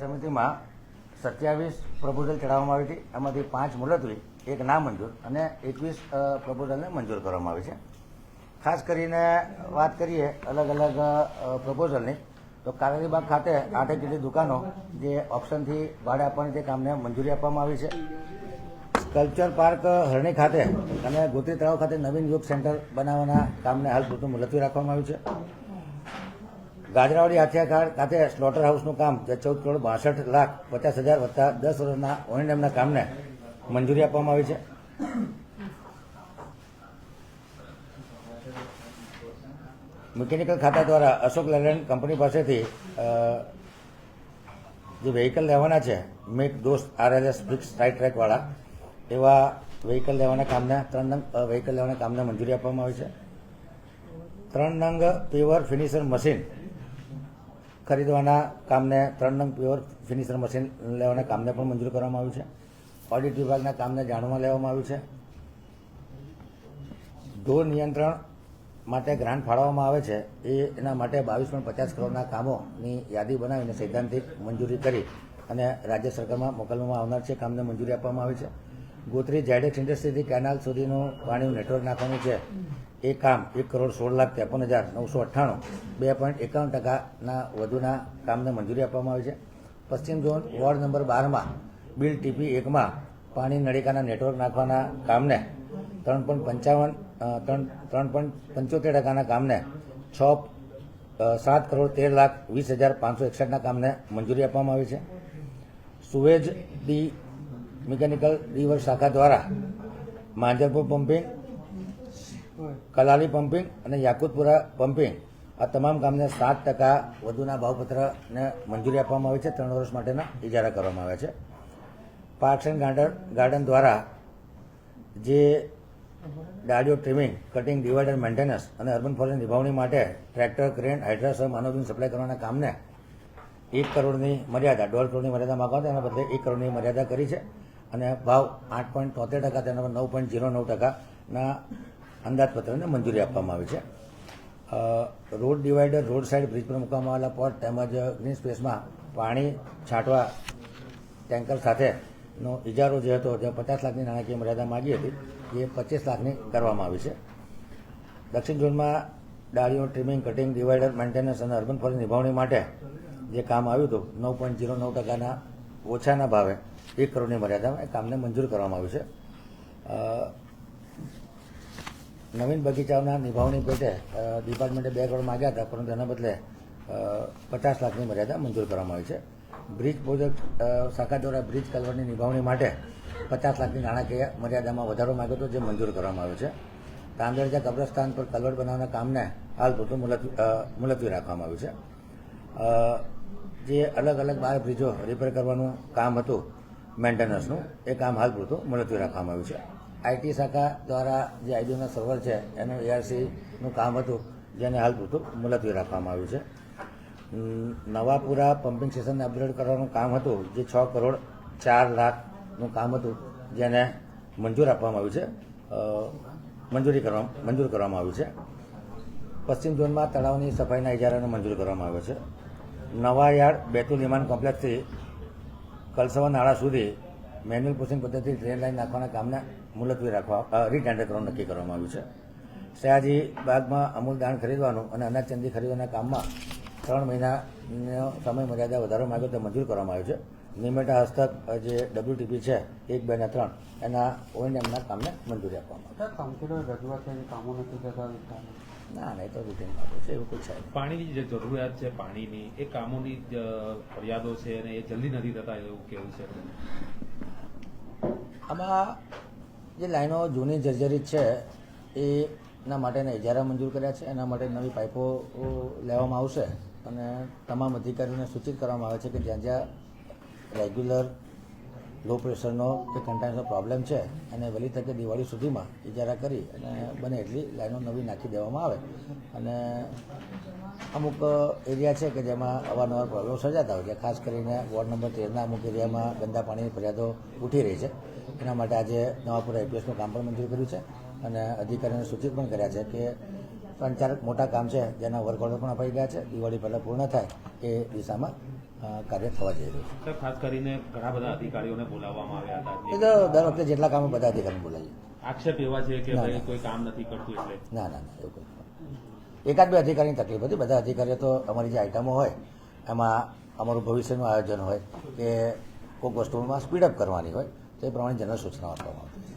સમિતિમાં સત્યાવીસ પ્રપોઝલ ચડાવવામાં આવી હતી. એમાંથી પાંચ મુલતવી, એક ના મંજૂર અને એકવીસ પ્રપોઝલને મંજૂર કરવામાં આવી છે. ખાસ કરીને વાત કરીએ અલગ અલગ પ્રપોઝલની તો કારેલીબાગ ખાતે આઠેક જેટલી દુકાનો જે ઓપ્શનથી ભાડે આપવાની તે કામને મંજૂરી આપવામાં આવી છે. કલ્ચર પાર્ક હરણી ખાતે અને ગોત્રી તળાવ ખાતે નવીન યોગ સેન્ટર બનાવવાના કામને હાલ પૂરતું મુલતવી રાખવામાં આવ્યું છે. ગાજરાવાડી હાથિયાઘાટ ખાતે સ્લોટર હાઉસનું કામ જે ચૌદ કરોડ બાસઠ લાખ પચાસ હજાર વત્તા દસ વર્ષના ઓએનએમના કામને મંજૂરી આપવામાં આવી છે. મિકેનિકલ ખાતા દ્વારા અશોક લેલેન્ડ કંપની પાસેથી જે વ્હીકલ લેવાના છે, મેક દોસ્ત આરએલએસ ફિક્સ રાઇટ ટ્રેકવાળા એવા વ્હીકલ લેવાના કામને, ત્રણ નંગ વ્હીકલ લેવાના કામને મંજૂરી આપવામાં આવી છે. ત્રણ નંગ પેવર ફિનિશર મશીન ખરીદવાના કામને ત્રણ નંગ પ્યોર ફિનિશર મશીન લેવાના કામને પણ મંજૂર કરવામાં આવ્યું છે. ઓડિટ વિભાગના કામને જાણવા લેવામાં આવ્યું છે. ઢોર નિયંત્રણ માટે ગ્રાન્ટ ફાળવવામાં આવે છે. એ એના માટે બાવીસ પોઈન્ટ પચાસ કરોડના કામોની યાદી બનાવીને સૈદ્ધાંતિક મંજૂરી કરી અને રાજ્ય સરકારમાં મોકલવામાં આવનાર છે. કામને મંજૂરી આપવામાં આવી છે. ગોત્રી ઝાયડેક્સ ઇન્ડસ્ટ્રીથી કેનાલ સુધીનું પાણીનું નેટવર્ક નાખવાનું છે. એ કામ એક કરોડ સોળ લાખ ત્રેપન હજાર નવસો અઠ્ઠાણું, બે પોઈન્ટ એકાવન ટકાના વધુના કામને મંજૂરી આપવામાં આવી છે. પશ્ચિમ ઝોન વોર્ડ નંબર બારમાં બિલ ટીપી એકમાં પાણી નળિકાના નેટવર્ક નાખવાના કામને ત્રણ પોઈન્ટ પંચાવન ત્રણ ત્રણ પોઈન્ટ પંચોતેર ટકાના કામને છ સાત કરોડ તેર લાખ વીસ હજાર પાંચસો એકસઠના કામને મંજૂરી આપવામાં આવી છે. સુવેજ ડી મિકેનિકલ રિવર શાખા દ્વારા માંજરપુર પમ્પિંગ કલાલી પમ્પિંગ અને યાકુતપુરા પમ્પિંગ આ તમામ કામને સાત ટકા વધુના ભાવપત્રને મંજૂરી આપવામાં આવી છે. ત્રણ વર્ષ માટેના ઇજારા કરવામાં આવ્યા છે. પાર્ક્સ એન્ડ ગાર્ડન ગાર્ડન દ્વારા જે ડાળીઓ ટ્રીમિંગ, કટિંગ ડિવાઈડર મેન્ટેનન્સ અને અર્બન ફોરેસ્ટ નિભાવણી માટે ટ્રેક્ટર, ક્રેન હાઇડ્રા સહ માનવજીન સપ્લાય કરવાના કામને એક કરોડની મર્યાદા, દોઢ કરોડની મર્યાદા માગવા તેના બદલે એક કરોડની મર્યાદા કરી છે. અને ભાવ આઠ પોઈન્ટ તોતેર ટકા, તેના પર નવ પોઈન્ટ ઝીરો નવ ટકાના અંદાજપત્રને મંજૂરી આપવામાં આવી છે. Road divider, road side bridge પર મૂકવામાં આવેલા પોટ તેમજ ગ્રીન સ્પેસમાં પાણી છાંટવા ટેન્કર સાથેનો ઇજારો જે હતો, જે પચાસ લાખની નાણાકીય મર્યાદા માગી હતી, એ પચીસ લાખની કરવામાં આવી છે. દક્ષિણ ઝોનમાં ડાળીઓ, ટ્રીમિંગ, કટિંગ, ડિવાઈડર, મેન્ટેનન્સ અને અર્બન ફોરેસ્ટ નિભાવણી માટે જે કામ આવ્યું હતું, નવ પોઈન્ટ ઝીરો નવ ટકાના ઓછાના ભાવે એક કરોડની મર્યાદામાં એ કામને મંજૂર કરવામાં આવ્યું છે. નવીન બગીચાઓના નિભાવણી પેટે ડિપાર્ટમેન્ટે બે કરોડ માગ્યા હતા, પરંતુ એના બદલે પચાસ લાખની મર્યાદા મંજૂર કરવામાં આવી છે. બ્રિજ પ્રોજેક્ટ શાખા દ્વારા બ્રિજ કલવરની નિભાવણી માટે પચાસ લાખની નાણાકીય મર્યાદામાં વધારો માગ્યો હતો, જે મંજૂર કરવામાં આવ્યો છે. તાંદરજા કબ્રસ્તાન પર કલવર બનાવવાના કામને હાલ પૂરતું મુલતવી રાખવામાં આવ્યું છે. જે અલગ અલગ બાર બ્રિજો રિપેર કરવાનું કામ હતું મેન્ટેનન્સનું એ કામ હાલ પૂરતું મુલતવી રાખવામાં આવ્યું છે. આઈટી શાખા દ્વારા જે આઈડીઓના સર્વર છે, એનું એઆરસીનું કામ હતું, જેને હાલ મુલતવી રાખવામાં આવ્યું છે. નવાપુરા પમ્પિંગ સ્ટેશનને અપગ્રેડ કરવાનું કામ હતું, જે છ કરોડ ચાર લાખનું કામ હતું, જેને મંજૂર આપવામાં આવ્યું છે. મંજૂરી કરવા, મંજૂર કરવામાં આવ્યું છે. પશ્ચિમ ઝોનમાં તળાવની સફાઈના ઇજારાને મંજૂર કરવામાં આવ્યો છે. નવા યાર્ડ બેતુલ વિમાન કોમ્પ્લેક્સથી કલસવા નાળા સુધી મેન્યુઅલ પુશિંગ પદ્ધતિ ટ્રેન લાઈન નાખવાના કામને મુલતવી રાખવા રીટેન્ડર કરવાનું નક્કી કરવામાં આવ્યું છે. સયાજી બાગમાં અમૂલ દાણ ખરીદવાનું અને અનાજ ચંદી ખરીદવાના કામમાં ત્રણ મહિનાનો સમય મર્યાદા વધારો માંગ્યો તે મંજૂર કરવામાં આવ્યો છે. નિમેટા હસ્તક જે ડબ્લ્યુટીપી છે એક બે ને ત્રણ એના ઓએનએમના કામને મંજૂરી આપવામાં કે કામો નથી થતા ના ના એ તો રૂટીન બાબત છે એવું કોઈ છે પાણીની જે જરૂરિયાત છે પાણીની એ કામોની જ ફરિયાદો છે અને એ જલ્દી નથી થતા એવું કેવું છે? આમાં જે લાઈનો જૂની જર્જરિત છે, એના માટેના ઇજારા મંજૂર કર્યા છે. એના માટે નવી પાઇપો લેવામાં આવશે. અને તમામ અધિકારીઓને સૂચિત કરવામાં આવે છે કે જ્યાં જ્યાં રેગ્યુલર લો પ્રેશરનો કે કન્ટેન્ટનો પ્રોબ્લેમ છે અને વહેલી તકે દિવાળી સુધીમાં ઇજારા કરી અને બને એટલી લાઈનો નવી નાખી દેવામાં આવે. અને અમુક એરિયા છે કે જેમાં અવારનવાર પ્રોબ્લેમ સર્જાતા હોય છે, ખાસ કરીને વોર્ડ નંબર તેરના અમુક એરિયામાં ગંદા પાણીની ફરિયાદો ઉઠી રહી છે. એના માટે આજે નવાપુરા એપીએસનું કામ પણ મંજૂર કર્યું છે અને અધિકારીઓને સૂચિત પણ કર્યા છે કે ત્રણ ચાર મોટા કામ છે જેના વર્ક ઓર્ડર પણ અપાઈ ગયા છે. દિવાળી પહેલાં પૂર્ણ થાય એ દિશામાં કાર્ય થવા જઈ રહ્યું છે. ખાસ કરીને ઘણા બધા અધિકારીઓને બોલાવવામાં આવ્યા હતા એ તો દર વખતે જેટલા કામ બધા અધિકારીને બોલાવીએ. આક્ષેપ એવા છે કે ભાઈ કોઈ કામ નથી કરતું એટલે? ના ના ના એવું કોઈ એકાદ બે અધિકારીની તકલીફ હતી. બધા અધિકારીઓ તો અમારી જે આઇટમો હોય એમાં અમારું ભવિષ્યનું આયોજન હોય કે કોઈક વસ્તુમાં સ્પીડઅપ કરવાની હોય તો એ પ્રમાણે જનરલ સૂચનાઓ આપવામાં આવતી